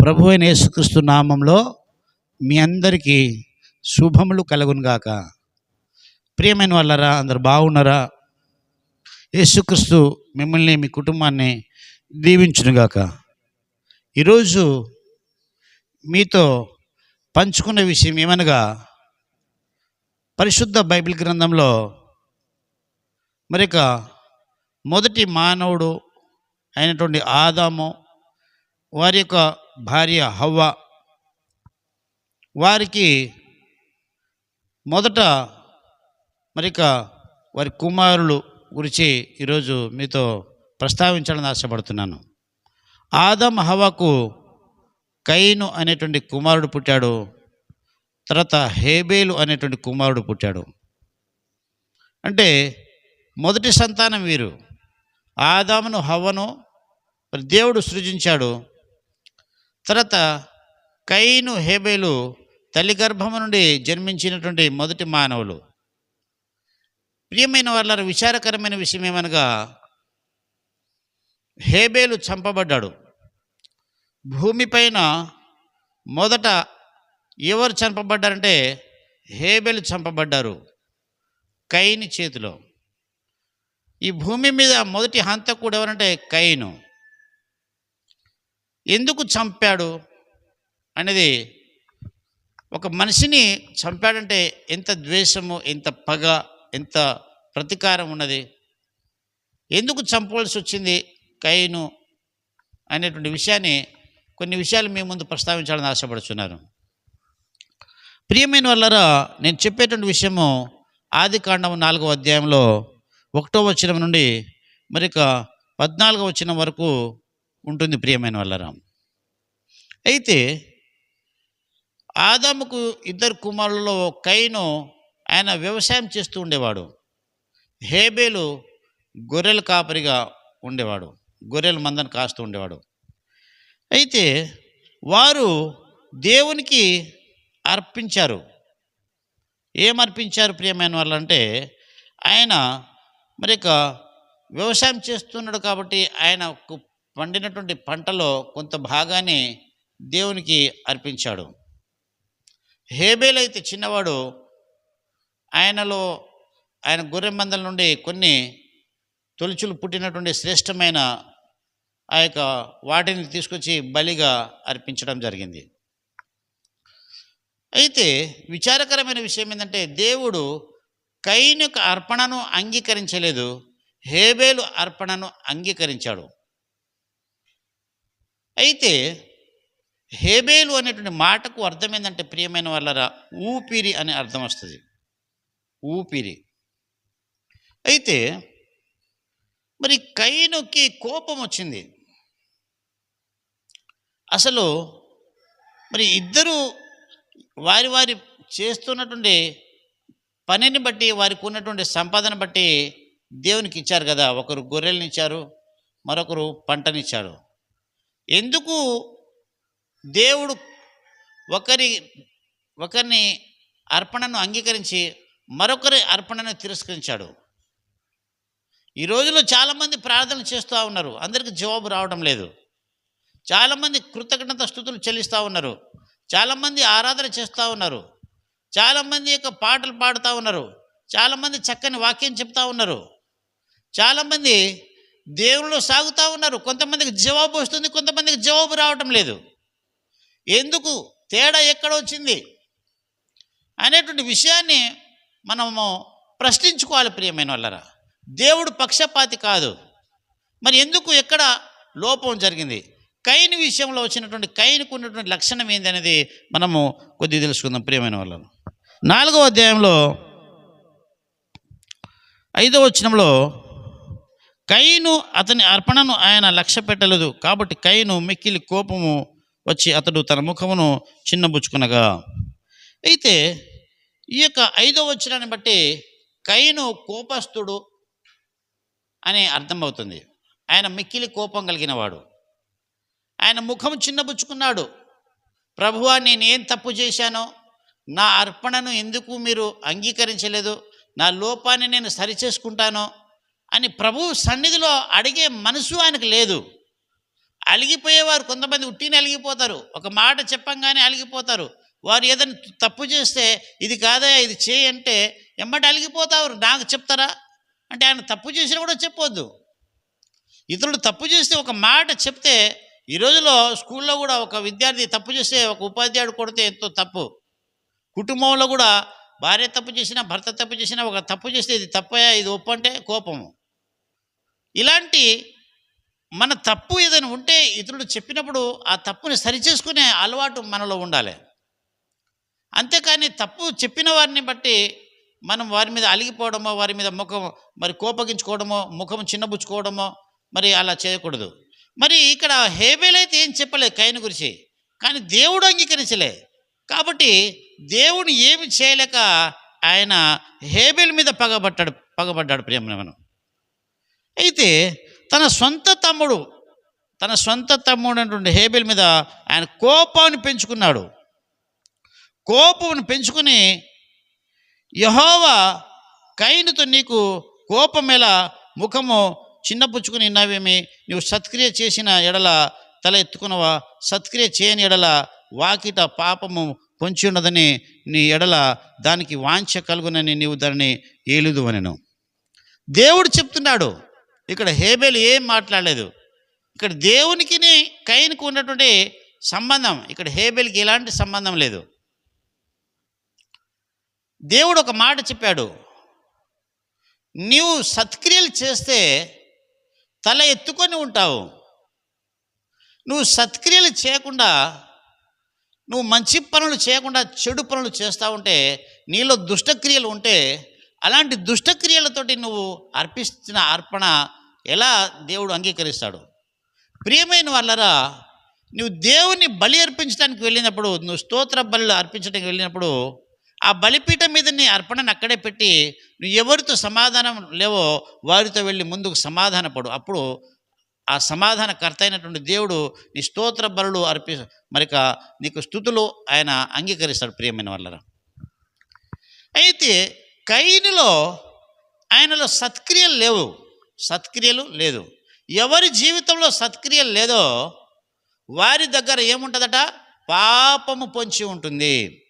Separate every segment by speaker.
Speaker 1: ప్రభు అయిన యేసుక్రీస్తు నామంలో మీ అందరికీ శుభములు కలుగునుగాక ప్రియమైన వాళ్ళరా అందరు బాగున్నారా? యేసుక్రీస్తు మిమ్మల్ని మీ కుటుంబాన్ని దీవించునుగాక ఈరోజు మీతో పంచుకున్న విషయం ఏమనగా పరిశుద్ధ బైబిల్ గ్రంథంలో మరిక మొదటి మానవుడు అయినటువంటి ఆదాము వారి యొక్క భార్య హవ్వ. వారికి మొదట మరిక వారి కుమారులు గురించి ఈరోజు మీతో ప్రస్తావించాలని ఆశపడుతున్నాను. ఆదం హవకు కైను అనేటువంటి కుమారుడు పుట్టాడు. తర్వాత హేబేలు అనేటువంటి కుమారుడు పుట్టాడు. అంటే మొదటి సంతానం వీరు. ఆదామును హవ్వను దేవుడు సృజించాడు. తర్వాత కైను హేబేలు తల్లి గర్భము నుండి జన్మించినటువంటి మొదటి మానవులు. ప్రియమైన వాళ్ళ విచారకరమైన విషయం ఏమనగా హేబేలు చంపబడ్డాడు. భూమిపైన మొదట ఎవరు చంపబడ్డారంటే హేబేలు చంపబడ్డారు కైని చేతిలో. ఈ భూమి మీద మొదటి హంతకుడు ఎవరంటే కైను. ఎందుకు చంపాడు? అనేది ఒక మనిషిని చంపాడంటే ఎంత ద్వేషము ఎంత పగ ఎంత ప్రతీకారం ఉన్నది? ఎందుకు చంపవలసి వచ్చింది కైను అనేటువంటి విషయాన్ని కొన్ని విషయాలు మీ ముందు ప్రస్తావించాలని ఆశపడుచున్నాను. ప్రియమైన వాళ్ళరా నేను చెప్పేటువంటి విషయము ఆది కాండము నాలుగవ అధ్యాయంలో ఒకటో వచనం నుండి మరిక పద్నాలుగవ వచనం వరకు ఉంటుంది ప్రియమైన వల్లరాం. అయితే ఆదాముకు ఇద్దరు కుమారులలో కైను ఆయన వ్యవసాయం చేస్తూ ఉండేవాడు. హేబేలు గొర్రెల కాపరిగా ఉండేవాడు. గొర్రెల మందని కాస్తూ ఉండేవాడు. అయితే వారు దేవునికి అర్పించారు. ఏమర్పించారు ప్రియమైన వాళ్ళు అంటే ఆయన మరి ఇక వ్యవసాయం చేస్తున్నాడు కాబట్టి ఆయనకు పండినటువంటి పంటలో కొంత భాగాన్ని దేవునికి అర్పించాడు. హేబేల్ అయితే చిన్నవాడు ఆయనలో ఆయన గొర్రె మందల నుండి కొన్ని తొలుచులు పుట్టినటువంటి శ్రేష్టమైన ఆ యొక్క వాటిని తీసుకొచ్చి బలిగా అర్పించడం జరిగింది. అయితే విచారకరమైన విషయం ఏంటంటే దేవుడు కైన్ యొక్క అర్పణను అంగీకరించలేదు హేబేలు అర్పణను అంగీకరించాడు. అయితే హేబేలు అనేటువంటి మాటకు అర్థం ఏంటంటే ప్రియమైన వాళ్ళరా ఊపిరి అనే అర్థం వస్తుంది. ఊపిరి. అయితే మరి కైనుకి కోపం వచ్చింది. అసలు మరి ఇద్దరు వారి వారి చేస్తున్నటువంటి పనిని బట్టి వారికి ఉన్నటువంటి సంపాదన బట్టి దేవునికి ఇచ్చారు కదా. ఒకరు గొర్రెల్ని ఇచ్చారు మరొకరు పంటనిచ్చాడు ఎందుకు దేవుడు ఒకరి ఒకరిని అర్పణను అంగీకరించి మరొకరి అర్పణను తిరస్కరించాడు. ఈ రోజుల్లో చాలామంది ప్రార్థనలు చేస్తూ ఉన్నారు. అందరికీ జవాబు రావడం లేదు. చాలామంది కృతజ్ఞత స్థుతులు చెల్లిస్తూ ఉన్నారు. చాలామంది ఆరాధన చేస్తూ ఉన్నారు. చాలామంది యొక్క పాటలు పాడుతూ ఉన్నారు. చాలామంది చక్కని వాక్యం చెప్తా ఉన్నారు. చాలామంది దేవుళ్ళు సాగుతూ ఉన్నారు. కొంతమందికి జవాబు వస్తుంది కొంతమందికి జవాబు రావటం లేదు. ఎందుకు? తేడా ఎక్కడ వచ్చింది? అనేటువంటి విషయాన్ని మనము ప్రశ్నించుకోవాలి ప్రియమైన వాళ్ళరా. దేవుడు పక్షపాతి కాదు. మరి ఎందుకు ఎక్కడ లోపం జరిగింది? కైని విషయంలో వచ్చినటువంటి కైనికి ఉన్నటువంటి లక్షణం ఏంది అనేది మనము కొద్దిగా తెలుసుకుందాం ప్రియమైన వాళ్ళను. నాలుగవ అధ్యాయంలో ఐదవ వచనంలో కైను అతని అర్పణను ఆయన లక్ష్య పెట్టలేదు కాబట్టి కైను మిక్కిలి కోపము వచ్చి అతడు తన ముఖమును చిన్నబుచ్చుకునగా అయితే ఈ యొక్క ఐదవ వచ్చినాన్ని బట్టి కైను కోపస్థుడు అని అర్థమవుతుంది. ఆయన మిక్కిలి కోపం కలిగినవాడు. ఆయన ముఖం చిన్నబుచ్చుకున్నాడు. ప్రభువా నేనేం తప్పు చేశానో? నా అర్పణను ఎందుకు మీరు అంగీకరించలేదు? నా లోపాన్ని నేను సరిచేసుకుంటానో? అని ప్రభు సన్నిధిలో అడిగే మనసు ఆయనకు లేదు. అలిగిపోయేవారు కొంతమంది ఉట్టిని అలిగిపోతారు. ఒక మాట చెప్పంగానే అలిగిపోతారు. వారు ఏదైనా తప్పు చేస్తే ఇది కాదా ఇది చేయంటే ఎమ్మటి అలిగిపోతారు. నాకు చెప్తారా? అంటే ఆయన తప్పు చేసినా కూడా చెప్పొద్దు. ఇతరుడు తప్పు చేస్తే ఒక మాట చెప్తే ఈ రోజులో స్కూల్లో కూడా ఒక విద్యార్థి తప్పు చేస్తే ఒక ఉపాధ్యాయుడు కొడితే ఎంతో తప్పు. కుటుంబంలో కూడా భార్య తప్పు చేసినా భర్త తప్పు చేసినా ఒక తప్పు చేస్తే ఇది తప్పయా ఇది ఒప్పంటే కోపము. ఇలాంటి మన తప్పు ఏదైనా ఉంటే ఇతరుడు చెప్పినప్పుడు ఆ తప్పుని సరిచేసుకునే అలవాటు మనలో ఉండాలి. అంతేకాని తప్పు చెప్పిన వారిని బట్టి మనం వారి మీద అలిగిపోవడమో వారి మీద ముఖం మరి కోపగించుకోవడమో ముఖం చిన్నబుచ్చుకోవడమో మరి అలా చేయకూడదు. మరి ఇక్కడ హేబేల్ అయితే ఏం చెప్పలేదు కైను గురించి? కానీ దేవుడు అంగీకరించలే. కాబట్టి దేవుడు ఏమి చేయలేక ఆయన హేబేల్ మీద పగబట్టాడు పగబడ్డాడు ప్రేమను. అయితే తన సొంత తమ్ముడు తన సొంత తమ్ముడు అనేటువంటి హేబెల్ మీద ఆయన కోపాన్ని పెంచుకున్నాడు. కోపమును పెంచుకుని యహోవా కైనుతో నీకు కోపం ఎలా? ముఖము చిన్నపుచ్చుకుని నవ్వేమి నువ్వు సత్క్రియ చేసిన ఎడల తల ఎత్తుకున్నవా సత్క్రియ చేయని ఎడల వాకిట పాపము పొంచి ఉన్నదని నీ ఎడల దానికి వాంఛ కలుగునని నీవు దానిని ఏలుదు అనెను దేవుడు చెప్తున్నాడు ఇక్కడ హేబెల్ ఏం మాట్లాడలేదు. ఇక్కడ దేవునికి కైన్కు ఉన్నటువంటి సంబంధం ఇక్కడ హేబెల్కి ఎలాంటి సంబంధం లేదు. దేవుడు ఒక మాట చెప్పాడు. నీవు సత్క్రియలు చేస్తే తల ఎత్తుకొని ఉంటావు. నువ్వు సత్క్రియలు చేయకుండా నువ్వు మంచి పనులు చేయకుండా చెడు పనులు చేస్తూ ఉంటే నీలో దుష్టక్రియలు ఉంటే అలాంటి దుష్టక్రియలతోటి నువ్వు అర్పిస్తున్న అర్పణ ఎలా దేవుడు అంగీకరిస్తాడు? ప్రియమైన వాళ్ళరా నువ్వు దేవుని బలి అర్పించడానికి వెళ్ళినప్పుడు నువ్వు స్తోత్ర బలి అర్పించడానికి వెళ్ళినప్పుడు ఆ బలిపీఠం మీద నీ అర్పణను అక్కడే పెట్టి నువ్వు ఎవరితో సమాధానం లేవో వారితో వెళ్ళి ముందుకు సమాధానపడు. అప్పుడు ఆ సమాధానకర్త అయినటువంటి దేవుడు నీ స్తోత్ర బలులు అర్పి మరిక నీకు స్థుతులు ఆయన అంగీకరిస్తాడు ప్రియమైన వాళ్ళరా. అయితే కైనిలో ఆయనలో సత్క్రియలు లేవు. సత్క్రియలు లేదు. ఎవరి జీవితంలో సత్క్రియలు లేదో వారి దగ్గర ఏముంటుందట? పాపము పొంచి ఉంటుంది.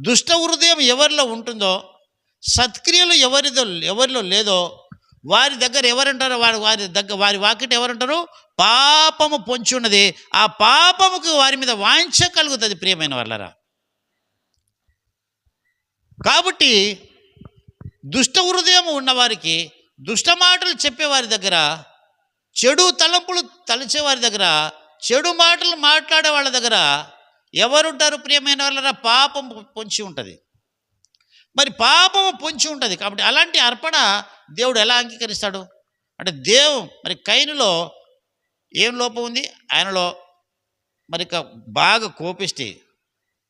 Speaker 1: దుష్ట హృదయం ఎవరిలో ఉంటుందో సత్క్రియలు ఎవరిదో ఎవరిలో లేదో వారి దగ్గర ఎవరంటారో వారి వారి దగ్గర వారి వాకిట ఎవరంటారు? పాపము పొంచి ఉన్నది. ఆ పాపముకు వారి మీద వాంఛ కలుగుతుంది ప్రియమైన వాళ్ళరా. కాబట్టి దుష్ట హృదయం ఉన్నవారికి దుష్ట మాటలు చెప్పేవారి దగ్గర చెడు తలంపులు తలచేవారి దగ్గర చెడు మాటలు మాట్లాడే వాళ్ళ దగ్గర ఎవరుంటారు ప్రియమైన వాళ్ళ పాపం పొంచి ఉంటుంది. మరి పాపము పొంచి ఉంటుంది. కాబట్టి అలాంటి అర్పణ దేవుడు ఎలా అంగీకరిస్తాడు? అంటే దేవు మరి కైనులో ఏం లోపం ఉంది? ఆయనలో మరి బాగా కోపిస్తే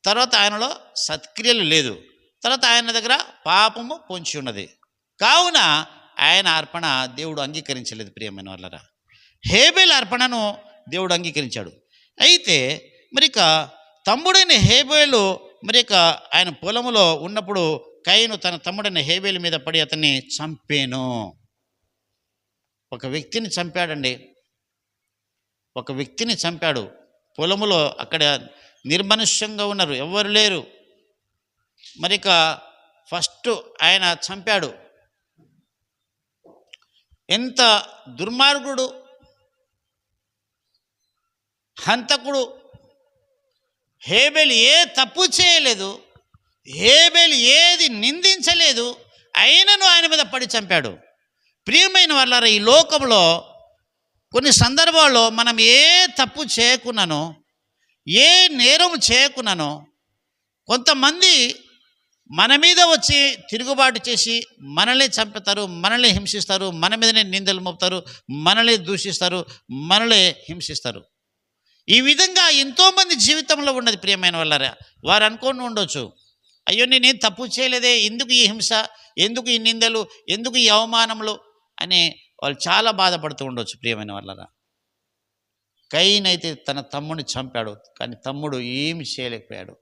Speaker 1: తర్వాత ఆయనలో సత్క్రియలు లేదు. తర్వాత ఆయన దగ్గర పాపము పొంచి ఉన్నది. కావున ఆయన అర్పణ దేవుడు అంగీకరించలేదు ప్రియమైన వాళ్ళరా. హేబెల్ అర్పణను దేవుడు అంగీకరించాడు. అయితే మరి తమ్ముడైన హేబేలు మరి ఆయన పొలములో ఉన్నప్పుడు కైను తన తమ్ముడైన హేబేలు మీద పడి అతన్ని చంపేను. ఒక వ్యక్తిని చంపాడండి. ఒక వ్యక్తిని చంపాడు. పొలములో అక్కడ నిర్మనుష్యంగా ఉన్నారు ఎవరు లేరు. మరిక ఫస్ట్ ఆయన చంపాడు. ఎంత దుర్మార్గుడు హంతకుడు హేబెల్ ఏ తప్పు చేయలేదు హేబెల్ ఏది నిందించలేదు అయినను ఆయన మీద పడి చంపాడు. ప్రియమైన వాళ్ళారా ఈ లోకంలో కొన్ని సందర్భాల్లో మనం ఏ తప్పు చేయకున్నానో ఏ నేరం చేయకున్నానో కొంతమంది మన మీద వచ్చి తిరుగుబాటు చేసి మనల్ని చంపుతారు మనల్ని హింసిస్తారు మన మీదనే నిందలు మోపుతారు మనల్ని దూషిస్తారు మనల్ని హింసిస్తారు. ఈ విధంగా ఎంతోమంది జీవితంలో ఉన్నది ప్రియమైన వాళ్ళరా వారు అనుకోని ఉండొచ్చు. అయ్యో నేనేం తప్పు చేయలేదే ఎందుకు ఈ హింస ఎందుకు ఈ నిందలు ఎందుకు ఈ అవమానములు అని వాళ్ళు చాలా బాధపడుతూ ఉండొచ్చు ప్రియమైన వాళ్ళరా. కైనైతే తన తమ్ముడిని చంపాడు కానీ తమ్ముడు ఏమి చేయలేకపోయాడు.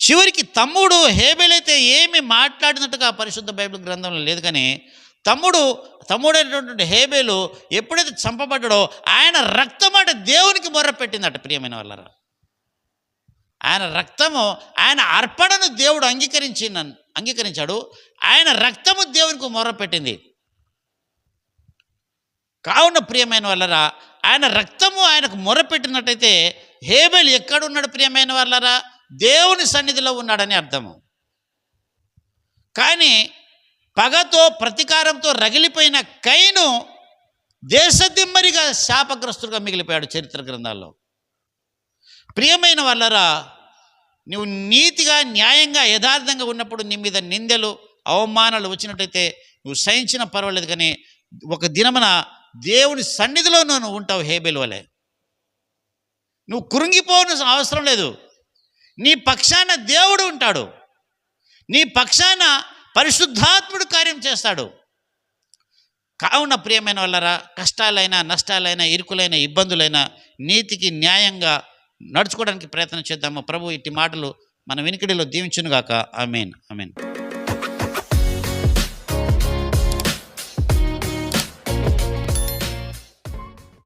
Speaker 1: చివరికి తమ్ముడు హేబెలైతే అయితే ఏమి మాట్లాడినట్టుగా పరిశుద్ధ బైబిల్ గ్రంథంలో లేదు కానీ తమ్ముడు తమ్ముడైనటువంటి హేబేలు ఎప్పుడైతే చంపబడ్డాడో ఆయన రక్తమాట దేవునికి మొర్ర పెట్టిందట ప్రియమైన వాళ్ళరా. ఆయన రక్తము ఆయన అర్పణను దేవుడు అంగీకరించి అంగీకరించాడు. ఆయన రక్తము దేవునికి మొర్ర పెట్టింది కావున ప్రియమైన వాళ్ళరా ఆయన రక్తము ఆయనకు మొరపెట్టినట్టయితే హేబెల్ ఎక్కడున్నాడు ప్రియమైన వాళ్ళరా? దేవుని సన్నిధిలో ఉన్నాడని అర్థము. కానీ పగతో ప్రతీకారంతో రగిలిపోయిన కైను దేశదిమ్మరిగా శాపగ్రస్తుడుగా మిగిలిపోయాడు చరిత్ర గ్రంథాల్లో. ప్రియమైన వాళ్ళరా నువ్వు నీతిగా న్యాయంగా యథార్థంగా ఉన్నప్పుడు నీ మీద నిందలు అవమానాలు వచ్చినట్టయితే నువ్వు సహించిన పర్వాలేదు కానీ ఒక దినమున దేవుని సన్నిధిలో నువ్వు ఉంటావు హేబెల్ వలె. నువ్వు కురుంగిపోవని అవసరం లేదు. నీ పక్షాన దేవుడు ఉంటాడు. నీ పక్షాన పరిశుద్ధాత్ముడు కార్యం చేస్తాడు. కావున ప్రియమైన వాళ్ళరా కష్టాలైనా నష్టాలైనా ఇరుకులైన ఇబ్బందులైనా నీతికి న్యాయంగా నడుచుకోవడానికి ప్రయత్నం చేద్దాము. ప్రభు ఇట్టి మాటలు మన వెనుకడిలో దీవించునుగాక. ఆమెన్. ఆమెన్.